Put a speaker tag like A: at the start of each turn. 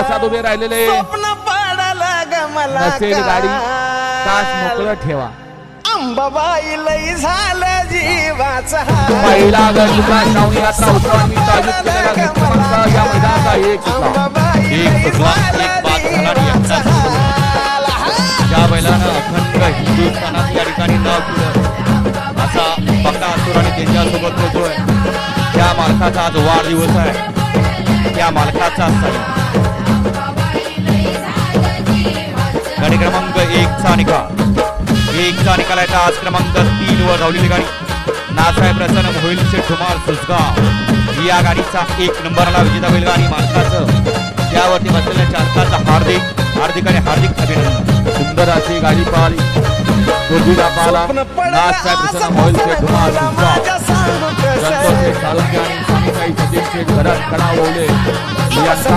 A: तासात उभे राहिलेले. नसेल गाडी तास. मोकळं ठेवा.
B: अंबाबाई लई झालं जीवाचा हाल.
A: पहिला गणिता यात्रा आयोजित केलेला या मैदानाचा एक
B: अंबाबाई
C: एक
B: झालं.
C: ज्या बैलानं अखंड हिंदुस्थानात या ठिकाणी नाव केलं असा बकासूर आणि त्यांच्यासोबत होतोय त्या मालकाचा आज वाढदिवस आहे. त्या मालकाचा सण. एकचा निकाल एकचा निकाल आहे आज क्रमांक तीन वर धावलेली गाडी. नासाहेब प्रसन्न मोहिल शेठ धुमाळ सुसगाव या गाडीचा एक नंबरला विजेता बैलगाडी मालकाचं. त्यावरती बसलेल्या चालकाचं हार्दिक हार्दिक आणि हार्दिक अभिनंदन.
A: सुंदर अशी गाडी पाहिली. प्रसन्न सुसगाव. संतोष आणि सचिन शेठ घरात कडा ओवले यांचा